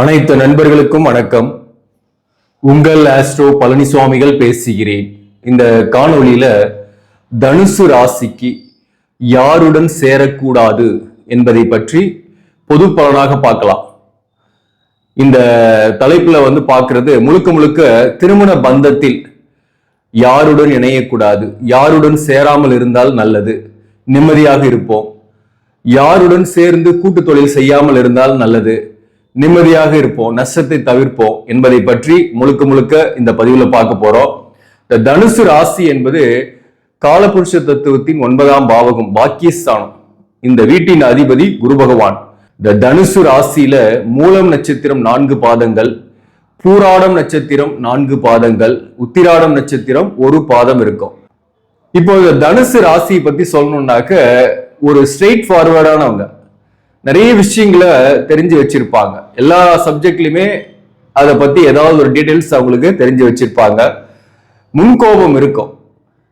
அனைத்து நண்பர்களுக்கும் வணக்கம். உங்கள் ஆஸ்ட்ரோ பழனிசுவாமிகள் பேசுகிறேன். இந்த காணொளியில தனுசு ராசிக்கு யாருடன் சேரக்கூடாது என்பதை பற்றி பொது பலனாக பார்க்கலாம். இந்த தலைப்புல வந்து பார்க்கறது முழுக்க முழுக்க திருமண பந்தத்தில் யாருடன் இணையக்கூடாது யாருடன் சேராமல் இருந்தால் நல்லது நிம்மதியாக இருப்போம் யாருடன் சேர்ந்து கூட்டு தொழில் செய்யாமல் இருந்தால் நல்லது நிம்மதியாக இருப்போம் நஷ்டத்தை தவிர்ப்போம் என்பதை பற்றி முழுக்க முழுக்க இந்த பதிவில் பார்க்க போறோம். இந்த தனுசு ராசி என்பது காலபுருஷ தத்துவத்தின் ஒன்பதாம் பாவகம் பாக்கியஸ்தானம். இந்த வீட்டின் அதிபதி குரு பகவான். இந்த தனுசு ராசியில மூலம் நட்சத்திரம் நான்கு பாதங்கள் பூராடம் நட்சத்திரம் நான்கு பாதங்கள் உத்திராடம் நட்சத்திரம் ஒரு பாதம் இருக்கும். இப்போ இந்த தனுசு ராசியை பத்தி சொல்லணும்னாக்க ஒரு ஸ்ட்ரெயிட் ஃபார்வர்டானவங்க நிறைய விஷயங்களை தெரிஞ்சு வச்சிருப்பாங்க. எல்லா சப்ஜெக்ட்லையுமே அதை பத்தி ஏதாவது ஒரு டீடைல்ஸ் அவங்களுக்கு தெரிஞ்சு வச்சிருப்பாங்க. முன்கோபம் இருக்கும்.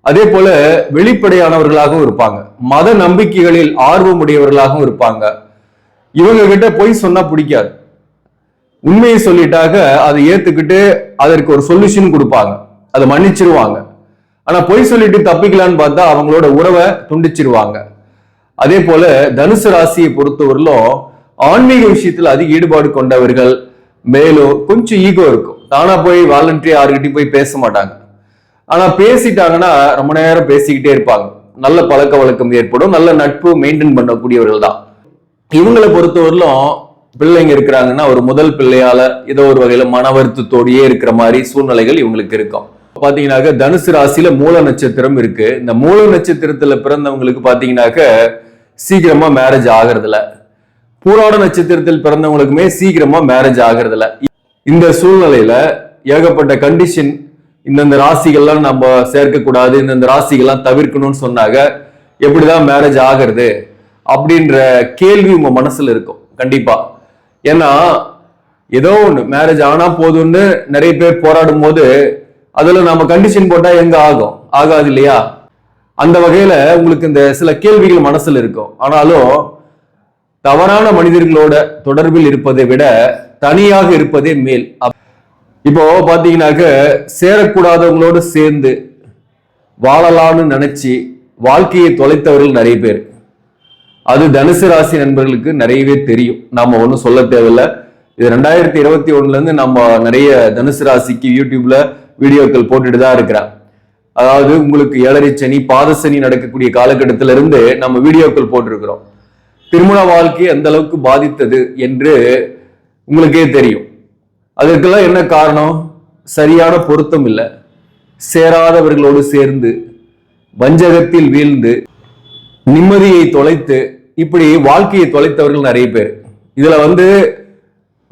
அதே போல வெளிப்படையானவர்களாகவும் இருப்பாங்க. மத நம்பிக்கைகளில் ஆர்வமுடையவர்களாகவும் இருப்பாங்க. இவங்க கிட்ட போய் சொன்னா பிடிக்காது. உண்மையை சொல்லிட்டாக அதை ஏத்துக்கிட்டு அதற்கு ஒரு சொல்யூஷன் கொடுப்பாங்க. அதை மன்னிச்சிருவாங்க. ஆனா பொய் சொல்லிட்டு தப்பிக்கலான்னு பார்த்தா அவங்களோட உறவை துண்டிச்சிருவாங்க. அதே போல தனுசு ராசியை பொறுத்தவரையிலும் ஆன்மீக விஷயத்துல அதிக ஈடுபாடு கொண்டவர்கள் மேலும் கொஞ்சம் ஈகோ இருக்கும். தானா போய் வாலண்டரி யாருக்கிட்டையும் போய் பேச மாட்டாங்க. ஆனா பேசிட்டாங்கன்னா ரொம்ப நேரம் பேசிக்கிட்டே இருப்பாங்க. நல்ல பழக்க வழக்கம் ஏற்படும். நல்ல நட்பு மெயின்டைன் பண்ணக்கூடியவர்கள் தான் இவங்களை பொறுத்தவரையிலும் பிள்ளைங்க இருக்கிறாங்கன்னா ஒரு முதல் பிள்ளையால ஏதோ ஒரு வகையில மன வருத்தத்தோடயே இருக்கிற மாதிரி சூழ்நிலைகள் இவங்களுக்கு இருக்கும். பாத்தீங்கன்னாக்க தனுசு ராசியில மூல நட்சத்திரம் இருக்கு. இந்த மூல நட்சத்திரத்துல பிறந்தவங்களுக்கு பாத்தீங்கன்னாக்க சீக்கிரமா மேரேஜ் ஆகுறதில்ல. பூராட நட்சத்திரத்தில் பிறந்தவங்களுக்குமே சீக்கிரமா மேரேஜ் ஆகுறதில்ல. இந்த சூழ்நிலையில ஏகப்பட்ட கண்டிஷன் இந்தந்த ராசிகள்லாம் நம்ம சேர்க்கக்கூடாது இந்தந்த ராசிகள்லாம் தவிர்க்கணும்னு சொன்னாங்க. எப்படிதான் மேரேஜ் ஆகிறது அப்படின்ற கேள்வி உங்க மனசுல இருக்கும். கண்டிப்பா. ஏன்னா ஏதோ ஒன்று மேரேஜ் ஆனா போதும்னு நிறைய பேர் போராடும் போது அதில் நம்ம கண்டிஷன் போட்டால் எங்க ஆகும்? ஆகாது இல்லையா? அந்த வகையில உங்களுக்கு இந்த சில கேள்விகள் மனசுல இருக்கும். ஆனாலும் தவறான மனிதர்களோட தொடர்பில் இருப்பதை விட தனியாக இருப்பதே மேல். அப்- இப்போ பாத்தீங்கன்னாக்க சேரக்கூடாதவங்களோடு சேர்ந்து வாழலாம்னு நினைச்சு வாழ்க்கையை தொலைத்தவர்கள் நிறைய பேர். அது தனுசு ராசி நண்பர்களுக்கு நிறையவே தெரியும். நாம ஒன்றும் சொல்ல தேவையில்ல. இது ரெண்டாயிரத்தி இருபத்தி ஒண்ணுல இருந்து நம்ம நிறைய தனுசு ராசிக்கு யூடியூப்ல வீடியோக்கள் போட்டுட்டு தான் இருக்கிறேன். அதாவது உங்களுக்கு ஏழரை சனி பாத சனி நடக்கக்கூடிய காலகட்டத்தில இருந்து நம்ம வீடியோக்கள் போட்டிருக்கிறோம். திருமண வாழ்க்கை எந்த அளவுக்கு பாதித்தது என்று உங்களுக்கே தெரியும். அதற்கெல்லாம் என்ன காரணம்? சரியான பொருத்தம் இல்லை. சேராதவர்களோடு சேர்ந்து வஞ்சகத்தில் வீழ்ந்து நிம்மதியை தொலைத்து இப்படி வாழ்க்கையை தொலைத்தவர்கள் நிறைய பேர். இதுல வந்து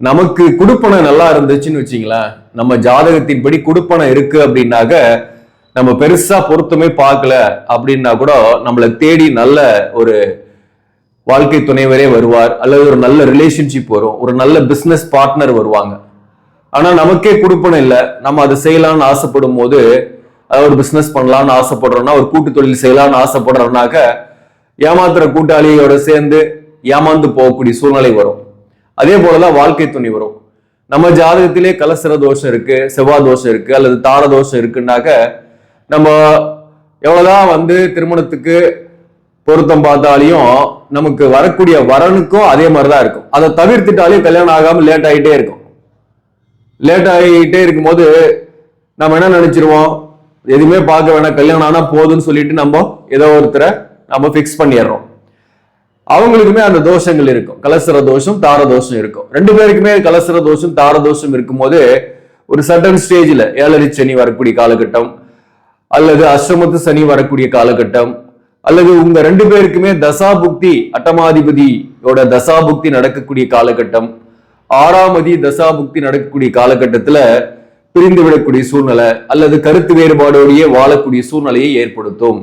நமக்கு குடுப்பணம் நல்லா இருந்துச்சுன்னு வச்சுங்களேன். நம்ம ஜாதகத்தின்படி குடுப்பணம் இருக்கு அப்படின்னாக்க நம்ம பெருசா பொருத்தமே பார்க்கல அப்படின்னா கூட நம்மளை தேடி நல்ல ஒரு வாழ்க்கை துணைவரே வருவார் அல்லது ஒரு நல்ல ரிலேஷன்ஷிப் வரும் ஒரு நல்ல பிஸ்னஸ் பார்ட்னர் வருவாங்க. ஆனா நமக்கே கொடுப்பணும் இல்லை. நம்ம அதை செய்யலாம்னு ஆசைப்படும் போது ஒரு பிஸ்னஸ் பண்ணலாம்னு ஆசைப்படுறோம்னா ஒரு கூட்டு தொழில் செய்யலாம்னு ஆசைப்படுறோம்னாக்க ஏமாத்துற கூட்டாளியோட சேர்ந்து ஏமாந்து போகக்கூடிய சூழ்நிலை வரும். அதே போலதான் வாழ்க்கை துணை வரும். நம்ம ஜாதகத்திலே கலசர தோஷம் இருக்கு செவ்வாய் தோஷம் இருக்கு அல்லது தார தோஷம் இருக்குன்னாக்க நம்ம எவ்வளோதான் வந்து திருமணத்துக்கு பொருத்தம் பார்த்தாலையும் நமக்கு வரக்கூடிய வரனுக்கும் அதே மாதிரி தான் இருக்கும். அதை தவிர்த்துட்டாலையும் கல்யாணம் ஆகாமல் லேட் ஆகிட்டே இருக்கும். லேட் ஆகிட்டே இருக்கும்போது நம்ம என்ன நினச்சிருவோம்? எதுவுமே பார்க்க வேணாம் கல்யாணம் ஆனால் போதும்னு சொல்லிட்டு நம்ம ஏதோ ஒருத்தரை நம்ம ஃபிக்ஸ் பண்ணிடுறோம். அவங்களுக்குமே அந்த தோஷங்கள் இருக்கும். கலசர தோஷம் தார தோஷம் இருக்கும். ரெண்டு பேருக்குமே கலசர தோஷம் தார தோஷம் இருக்கும்போது ஒரு சட்டன் ஸ்டேஜில் ஏழரை சனி வரக்கூடிய காலகட்டம் அல்லது அஷ்டமத்து சனி வரக்கூடிய காலகட்டம் அல்லது உங்க ரெண்டு பேருக்குமே தசாபுக்தி அட்டமாதிபதியோட தசாபுக்தி நடக்கக்கூடிய காலகட்டம் ஆறாமதி தசாபுக்தி நடக்கக்கூடிய காலகட்டத்துல பிரிந்து விடக்கூடிய சூழ்நிலை அல்லது கருத்து வேறுபாடோடையே வாழக்கூடிய சூழ்நிலையை ஏற்படுத்தும்.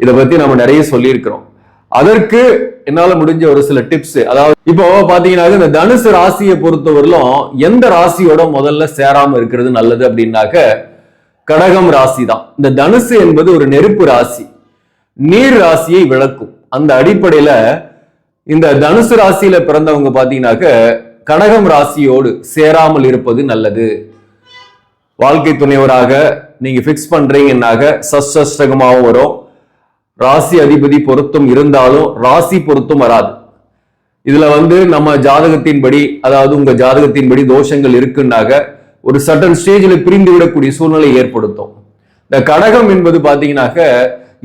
இதை பத்தி நம்ம நிறைய சொல்லியிருக்கிறோம். அதற்கு என்னால முடிஞ்ச ஒரு சில டிப்ஸ் அதாவது இப்போ பாத்தீங்கன்னா இந்த தனுசு ராசியை பொறுத்தவரையிலும் எந்த ராசியோட முதல்ல சேராம இருக்கிறது நல்லது அப்படின்னாக்க கடகம் ராசி தான் இந்த தனுசு என்பது ஒரு நெருப்பு ராசி. நீர் ராசியை விளக்கும். அந்த அடிப்படையில இந்த தனுசு ராசியில பிறந்தவங்க பாத்தீங்கன்னாக்க கடகம் ராசியோடு சேராமல் இருப்பது நல்லது. வாழ்க்கை துணைவராக நீங்க ஃபிக்ஸ் பண்றீங்கன்னாக சஷ்டகமாகவும் வரும். ராசி அதிபதி பொருத்தம் இருந்தாலும் ராசி பொருத்தம் வராது. இதுல வந்து நம்ம ஜாதகத்தின்படி அதாவது உங்க ஜாதகத்தின்படி தோஷங்கள் இருக்குன்னாக ஒரு சட்டன் ஸ்டேஜில் பிரிந்து விடக்கூடிய சூழ்நிலை ஏற்படுத்தும். இந்த கடகம் என்பது பாத்தீங்கன்னாக்க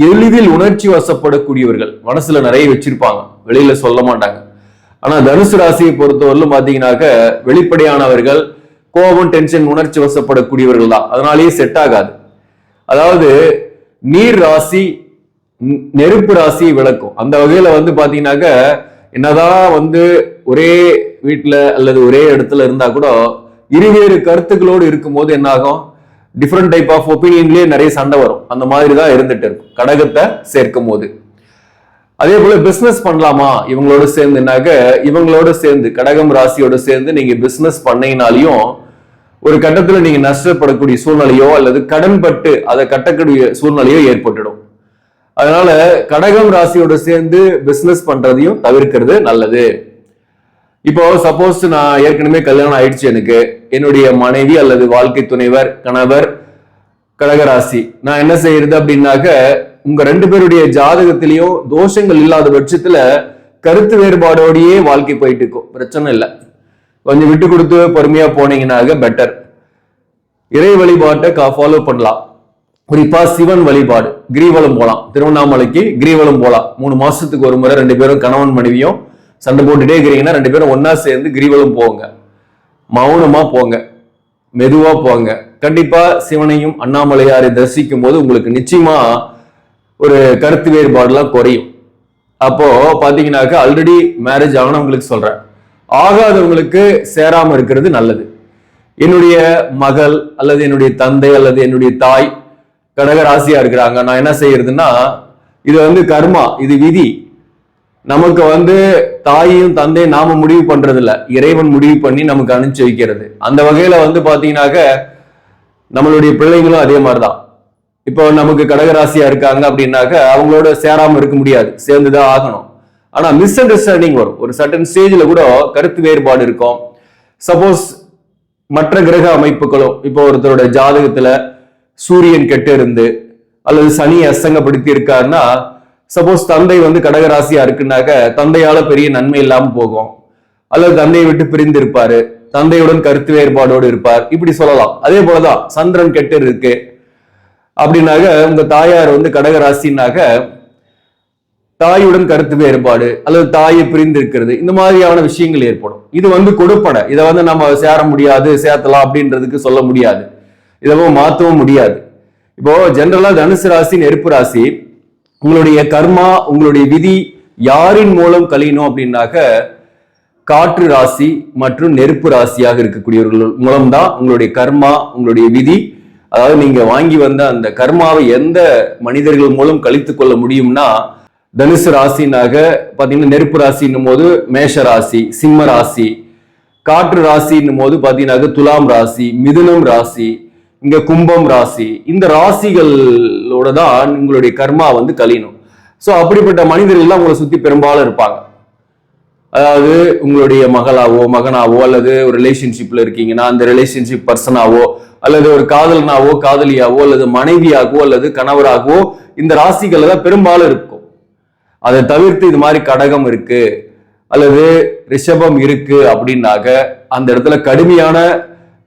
எளிதில் உணர்ச்சி வசப்படக்கூடியவர்கள். மனசுல நிறைய வச்சிருப்பாங்க. வெளியில சொல்ல மாட்டாங்க. ஆனா தனுசு ராசியை பொறுத்தவரையிலும் பாத்தீங்கன்னாக்க வெளிப்படையானவர்கள் கோபம் டென்ஷன் உணர்ச்சி வசப்படக்கூடியவர்கள் தான். அதனாலேயே செட் ஆகாது. அதாவது நீர் ராசி நெருப்பு ராசி விளக்கும். அந்த வகையில வந்து பாத்தீங்கன்னாக்க என்னதான் வந்து ஒரே வீட்டுல அல்லது ஒரே இடத்துல இருந்தா கூட இருவேறு கருத்துக்களோடு இருக்கும்போது என்னாகும்? டிஃப்ரெண்ட் டைப் ஆஃப் ஒப்பீனியன்லயே நிறைய சண்டை வரும். அந்த மாதிரி தான் இருந்துட்டு இருக்கும். கடகத்தை சேர்க்கும் போது அதே போல பிசினஸ் பண்ணலாமா? இவங்களோட சேர்ந்துனாக்க இவங்களோட சேர்ந்து கடகம் ராசியோட சேர்ந்து நீங்க பிசினஸ் பண்ணீங்கனாலையும் ஒரு கட்டத்துல நீங்க நஷ்டப்படக்கூடிய சூழ்நிலையோ அல்லது கடன்பட்டு அதை கட்டக்கூடிய சூழ்நிலையோ ஏற்பட்டுடும். அதனால கடகம் ராசியோட சேர்ந்து பிசினஸ் பண்றதையும் தவிர்க்கிறது நல்லது. இப்போ சப்போஸ் நான் ஏற்கனவே கல்யாணம் ஆயிடுச்சு எனக்கு. என்னுடைய மனைவி அல்லது வாழ்க்கை துணைவர் கணவர் கடகராசி. நான் என்ன செய்யறது அப்படின்னாக்க உங்க ரெண்டு பேருடைய ஜாதகத்திலையும் தோஷங்கள் இல்லாத பட்சத்துல கருத்து வேறுபாடோடையே வாழ்க்கை போயிட்டு இருக்கும். பிரச்சனை இல்லை. கொஞ்சம் விட்டு கொடுத்து பொறுமையா போனீங்கன்னாக பெட்டர் இறை வழிபாட்டை ஃபாலோ பண்ணலாம். குறிப்பா சிவன் வழிபாடு. கிரிவலம் போலாம். திருவண்ணாமலைக்கு கிரிவலம் போலாம். மூணு மாசத்துக்கு ஒரு முறை ரெண்டு பேரும் கணவன் மனைவியும் சண்டை போட்டுட்டே இருக்கிறீங்கன்னா ரெண்டு பேரும் ஒன்றா சேர்ந்து கிரிவலம் போங்க. மௌனமா போங்க. மெதுவா போங்க. கண்டிப்பா சிவனையும் அண்ணாமலையாரை தரிசிக்கும் போது உங்களுக்கு நிச்சயமா ஒரு கருத்து வேறுபாடுலாம் குறையும். அப்போ பாத்தீங்கன்னாக்க ஆல்ரெடி மேரேஜ் ஆனவங்களுக்கு சொல்றேன். ஆகாதவங்களுக்கு சேராம இருக்கிறது நல்லது. என்னுடைய மகள் அல்லது என்னுடைய தந்தை அல்லது என்னுடைய தாய் கடக ராசியா இருக்கிறாங்க. நான் என்ன செய்யறதுன்னா இது வந்து கர்மா இது விதி. நமக்கு வந்து தாயையும் தந்தையும் நாம முடிவு பண்றது இல்ல இறைவன் முடிவு பண்ணி நமக்கு அனுப்பிச்சு வைக்கிறது. அந்த வகையில வந்து பாத்தீங்கன்னாக்க நம்மளுடைய பிள்ளைங்களும் அதே மாதிரிதான். இப்போ நமக்கு கடகராசியா இருக்காங்க அப்படின்னாக்க அவங்களோட சேராம இருக்க முடியாது. சேர்ந்துதான் ஆகணும். ஆனா மிஸ் அண்டர்ஸ்டாண்டிங் வரும். ஒரு சட்டன் ஸ்டேஜ்ல கூட கருத்து வேறுபாடு இருக்கும். சப்போஸ் மற்ற கிரக அமைப்புகளும் இப்போ ஒருத்தரோட ஜாதகத்துல சூரியன் கெட்டு இருந்து அல்லது சனி அசங்கப்படுத்தி இருக்காருன்னா சப்போஸ் தந்தை வந்து கடகராசியா இருக்குன்னாக்க தந்தையால பெரிய நன்மை இல்லாம போகும். அல்லது தந்தையை விட்டு பிரிந்து இருப்பாரு தந்தையுடன் கருத்து வேறுபாடோடு இருப்பார். இப்படி சொல்லலாம். அதே போலதான் சந்திரன் கெட்டு இருக்கு. அப்படின்னாக்க உங்க தாயார் வந்து கடகராசினாக்க தாயுடன் கருத்து வேறுபாடு அல்லது தாயை பிரிந்து இருக்கிறது இந்த மாதிரியான விஷயங்கள் ஏற்படும். இது வந்து கொடுப்பனை. இதை வந்து நம்ம சேர முடியாது சேர்த்தலாம் அப்படின்றதுக்கு சொல்ல முடியாது. இதவும் மாற்றவும் முடியாது. இப்போ ஜென்ரலா தனுசு ராசி நெருப்பு ராசி உங்களுடைய கர்மா உங்களுடைய விதி யாரின் மூலம் கழியணும் அப்படின்னாக்க காற்று ராசி மற்றும் நெருப்பு ராசியாக இருக்கக்கூடியவர்கள் மூலம்தான் உங்களுடைய கர்மா உங்களுடைய விதி. அதாவது நீங்க வாங்கி வந்த அந்த கர்மாவை எந்த மனிதர்கள் மூலம் கழித்து கொள்ள முடியும்னா தனுசு ராசினாக பார்த்தீங்கன்னா நெருப்பு ராசின்னும் போது மேஷ ராசி சிம்ம ராசி காற்று ராசின்னும் போது பார்த்தீங்கன்னாக்க துலாம் ராசி மிதுனம் ராசி இங்க கும்பம் ராசி. இந்த ராசிகளோட தான் உங்களுடைய கர்மா வந்து கழியணும். ஸோ அப்படிப்பட்ட மனிதர்கள்லாம் உங்களை சுத்தி பெரும்பாலும் இருப்பாங்க. அதாவது உங்களுடைய மகளாவோ மகனாவோ அல்லது ஒரு ரிலேஷன்ஷிப்ல இருக்கீங்கன்னா அந்த ரிலேஷன்ஷிப் பர்சனாவோ அல்லது ஒரு காதலனாவோ காதலியாவோ அல்லது மனைவியாகவோ அல்லது கணவராகவோ இந்த ராசிகள் தான் பெரும்பாலும் இருக்கும். அதை தவிர்த்து இது மாதிரி கடகம் இருக்கு அல்லது ரிஷபம் இருக்கு அப்படின்னாக்க அந்த இடத்துல கடுமையான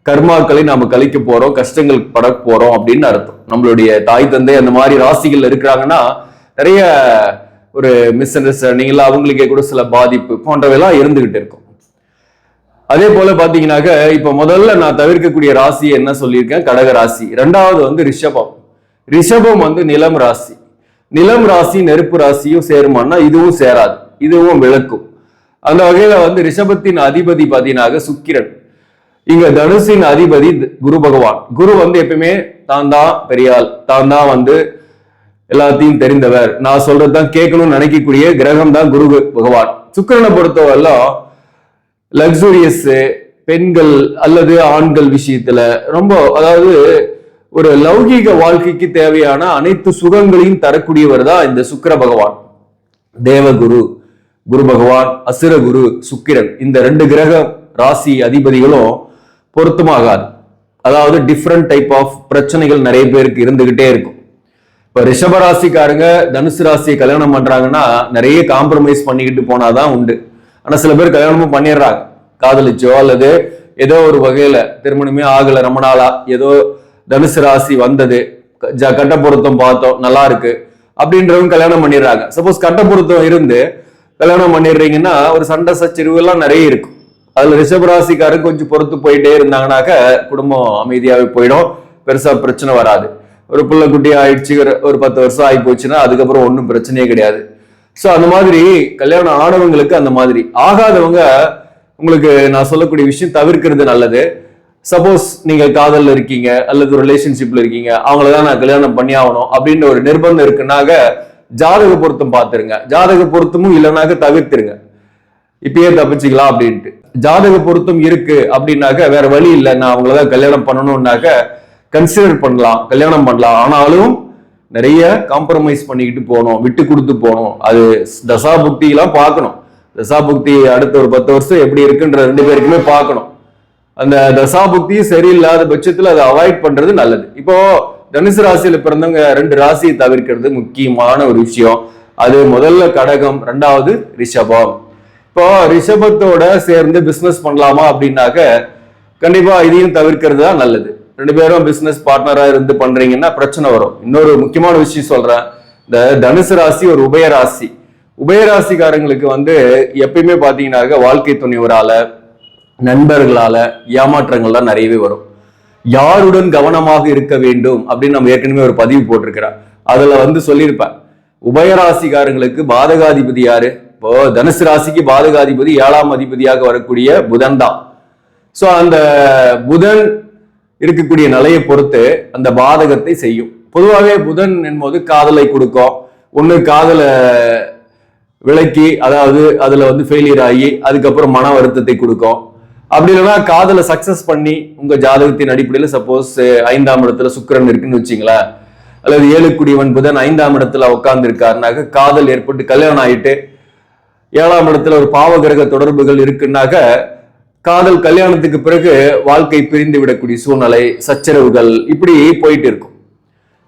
கர்மாக்களை நாம கழிக்க போறோம் கஷ்டங்கள் பட போறோம் அப்படின்னு அர்த்தம். நம்மளுடைய தாய் தந்தை அந்த மாதிரி ராசிகள் இருக்கிறாங்கன்னா நிறைய ஒரு மிஸ் அண்டர்ஸ்டாண்டிங் இல்ல அவங்களுக்கே கூட சில பாதிப்பு போன்றவையெல்லாம் இருந்துகிட்டு இருக்கும். அதே போல பாத்தீங்கன்னாக்க இப்ப முதல்ல நான் தவிர்க்கக்கூடிய ராசி என்ன சொல்லியிருக்கேன்? கடக ராசி. ரெண்டாவது வந்து ரிஷபம். ரிஷபம் வந்து நிலம் ராசி. நிலம் ராசி நெருப்பு ராசியும் சேருமான்னா இதுவும் சேராது. இதுவும் விளக்கும். அந்த வகையில வந்து ரிஷபத்தின் அதிபதி பாத்தீங்கன்னாக்க சுக்கிரன். இங்க தனுசின் அதிபதி குரு பகவான். குரு வந்து எப்பயுமே தான் தான் பெரியாள். தான் தான் வந்து எல்லாத்தையும் தெரிந்தவர். நான் சொல்றதுதான் கேட்கணும்னு நினைக்கக்கூடிய கிரகம் தான் குரு பகவான். சுக்கிரனை பொறுத்தவரெல்லாம் லக்ஸூரியஸ் பெண்கள் அல்லது ஆண்கள் விஷயத்துல ரொம்ப அதாவது ஒரு லௌகீக வாழ்க்கைக்கு தேவையான அனைத்து சுகங்களையும் தரக்கூடியவர் தான் இந்த சுக்கிர பகவான். தேவகுரு குரு பகவான் அசுர குரு சுக்கிரன். இந்த ரெண்டு கிரகம் ராசி அதிபதிகளும் பொருத்தமாகாது. அதாவது டிஃப்ரெண்ட் டைப் ஆஃப் பிரச்சனைகள் நிறைய பேருக்கு இருந்துகிட்டே இருக்கும். இப்போ ரிஷபராசிக்காரங்க தனுசு ராசியை கல்யாணம் பண்ணுறாங்கன்னா நிறைய காம்ப்ரமைஸ் பண்ணிக்கிட்டு போனாதான் உண்டு. ஆனால் சில பேர் கல்யாணமும் பண்ணிடுறாங்க. காதலிச்சோ அல்லது ஏதோ ஒரு வகையில் திருமணமே ஆகலை ரொம்ப நாளா ஏதோ தனுசு ராசி வந்தது. ஜ- கட்ட பொருத்தம் பார்த்தோம் நல்லா இருக்கு. அப்படின்றவங்க கல்யாணம் பண்ணிடுறாங்க. சப்போஸ் கட்ட பொருத்தம் இருந்து கல்யாணம் பண்ணிடுறீங்கன்னா ஒரு சண்டை சச்சரிவு எல்லாம் நிறைய இருக்கும். அதுல ரிஷபராசிக்காரங்க கொஞ்சம் பொறுத்து போயிட்டே இருந்தாங்கனாக்க குடும்பம் அமைதியாவே போயிடும். பெருசா பிரச்சனை வராது. ஒரு புள்ள குட்டி ஆயிடுச்சு ஒரு- ஒரு பத்து வருஷம் ஆகி போச்சுன்னா அதுக்கப்புறம் ஒன்றும் பிரச்சனையே கிடையாது. ஸோ அந்த மாதிரி கல்யாணம் ஆனவங்களுக்கு அந்த மாதிரி. ஆகாதவங்க உங்களுக்கு நான் சொல்லக்கூடிய விஷயம் தவிர்க்கிறது நல்லது. சப்போஸ் நீங்க காதல்ல இருக்கீங்க அல்லது ரிலேஷன்ஷிப்ல இருக்கீங்க அவங்கள தான் நான் கல்யாணம் பண்ணி ஆகணும் அப்படின்னு ஒரு நிர்பந்தம் இருக்குனாக்க ஜாதக பொருத்தம் பார்த்துருங்க. ஜாதக பொருத்தமும் இல்லைனாக்க தவிர்த்துருங்க. இப்பயே தப்பிச்சுக்கலாம் அப்படின்ட்டு. ஜாதக பொருத்தம் இருக்கு அப்படின்னாக்க வேற வழி இல்லை. நான் அவங்கள தான் கல்யாணம் பண்ணணும்னாக்க கன்சிடர் பண்ணலாம் கல்யாணம் பண்ணலாம். ஆனாலும் நிறைய காம்ப்ரமைஸ் பண்ணிக்கிட்டு போகணும் விட்டு கொடுத்து போகணும். அது தசா புக்தியெல்லாம் பார்க்கணும். தசா புக்தி அடுத்த ஒரு பத்து வருஷம் எப்படி இருக்குன்ற ரெண்டு பேருக்குமே பார்க்கணும். அந்த தசா புக்தியும் சரியில்லாத பட்சத்தில் அதை அவாய்ட் பண்றது நல்லது. இப்போ தனுசு ராசியில பிறந்தவங்க ரெண்டு ராசியை தவிர்க்கிறது முக்கியமான ஒரு விஷயம். அது முதல்ல கடகம் ரெண்டாவது ரிஷபம். இப்போ ரிஷபத்தோட சேர்ந்து பிசினஸ் பண்ணலாமா அப்படின்னாக்க கண்டிப்பா இதையும் தவிர்க்கிறது தான் நல்லது. ரெண்டு பேரும் பிசினஸ் பார்ட்னரா இருந்து பண்றீங்கன்னா பிரச்சனை வரும். இன்னொரு முக்கியமான விஷயம் சொல்றேன். இந்த தனுசு ராசி ஒரு உபய ராசி. உபயராசிக்காரங்களுக்கு வந்து எப்பயுமே பாத்தீங்கன்னாக்க வாழ்க்கை துணிவரால நண்பர்களால ஏமாற்றங்கள்லாம் நிறையவே வரும். யாருடன் கவனமாக இருக்க வேண்டும் அப்படின்னு நம்ம ஏற்கனவே ஒரு பதிவு போட்டிருக்கிறோம் அதுல வந்து சொல்லியிருப்பேன். உபயராசிக்காரங்களுக்கு பாதகாதிபதி யாரு? இப்போ தனுசு ராசிக்கு பாதகாதிபதி ஏழாம் அதிபதியாக வரக்கூடிய புதன் தான். ஸோ அந்த புதன் இருக்கக்கூடிய நிலையை பொறுத்து அந்த பாதகத்தை செய்யும். பொதுவாகவே புதன் என்பது காதலை கொடுக்கும். ஒன்று காதலை விலக்கி அதாவது அதில் வந்து ஃபெயிலியர் ஆகி அதுக்கப்புறம் மன வருத்தத்தை கொடுக்கும். அப்படி இல்லைன்னா காதலை சக்சஸ் பண்ணி உங்கள் ஜாதகத்தின் அடிப்படையில் சப்போஸ் ஐந்தாம் இடத்துல சுக்கரன் இருக்குன்னு வச்சிங்களேன். அல்லது ஏழுக்குடியவன் புதன் ஐந்தாம் இடத்துல உட்கார்ந்துருக்காருனாக்க காதல் ஏற்பட்டு கல்யாணம் ஆயிட்டு ஏழாம் இடத்துல ஒரு பாவகிரக தொடர்புகள் இருக்குன்னாக்க காதல் கல்யாணத்துக்கு பிறகு வாழ்க்கை பிரிந்து விடக்கூடிய சூழ்நிலை சச்சரவுகள் இப்படி போயிட்டு இருக்கும்.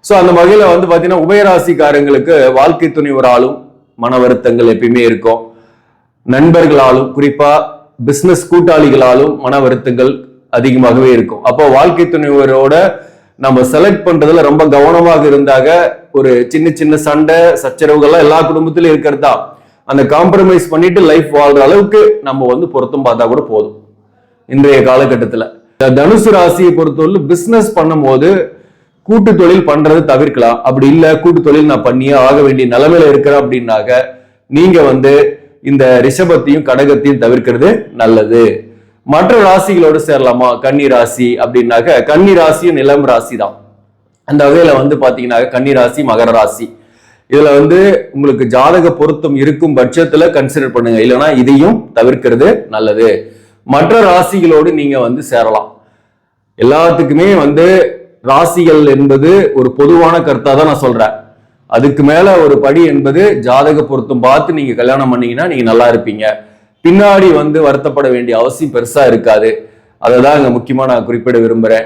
ஸோ அந்த வகையில் வந்து பார்த்தீங்கன்னா உபயராசிக்காரங்களுக்கு வாழ்க்கை துணைவராலும் மன வருத்தங்கள் எப்பயுமே இருக்கும். நண்பர்களாலும் குறிப்பாக பிஸ்னஸ் கூட்டாளிகளாலும் மன வருத்தங்கள் அதிகமாகவே இருக்கும். அப்போ வாழ்க்கை துணைவரோட நம்ம செலக்ட் பண்றதுல ரொம்ப கவனமாக இருந்தாக ஒரு சின்ன சின்ன சண்டை சச்சரவுகள்லாம் எல்லா குடும்பத்திலும் இருக்கிறது தான். அந்த காம்ப்ரமைஸ் பண்ணிட்டு லைஃப் வாழ்ற அளவுக்கு நம்ம வந்து பொருத்தம் பார்த்தா கூட போதும். இன்றைய காலகட்டத்தில். தனுசு ராசியை பொறுத்தவரை பிஸ்னஸ் பண்ணும்போது கூட்டு தொழில் பண்றது தவிர்க்கலாம். அப்படி இல்ல கூட்டு தொழில் நான் பண்ணியே ஆக வேண்டிய நிலைமையில இருக்கிறேன் அப்படின்னாக்க நீங்க வந்து இந்த ரிஷபத்தையும் கடகத்தையும் தவிர்க்கிறது நல்லது. மற்ற ராசிகளோடு சேரலாமா? கன்னி ராசி அப்படின்னாக்க கன்னி ராசியும் நிலம் ராசி தான் அந்த வகையில வந்து பாத்தீங்கன்னா கன்னி ராசி மகர ராசி. இதுல வந்து உங்களுக்கு ஜாதக பொருத்தம் இருக்கும் பட்சத்துல கன்சிடர் பண்ணுங்க. இல்லைன்னா இதையும் தவிர்க்கிறது நல்லது. மற்ற ராசிகளோடு நீங்க வந்து சேரலாம். எல்லாத்துக்குமே வந்து ராசிகள் என்பது ஒரு பொதுவான கருத்தா தான் நான் சொல்றேன். அதுக்கு மேல ஒரு படி என்பது ஜாதக பொருத்தம் பார்த்து நீங்க கல்யாணம் பண்ணீங்கன்னா நீங்க நல்லா இருப்பீங்க. பின்னாடி வந்து வருத்தப்பட வேண்டிய அவசியம் பெருசா இருக்காது. அதை தான் இங்க முக்கியமா நான் குறிப்பிட விரும்புறேன்.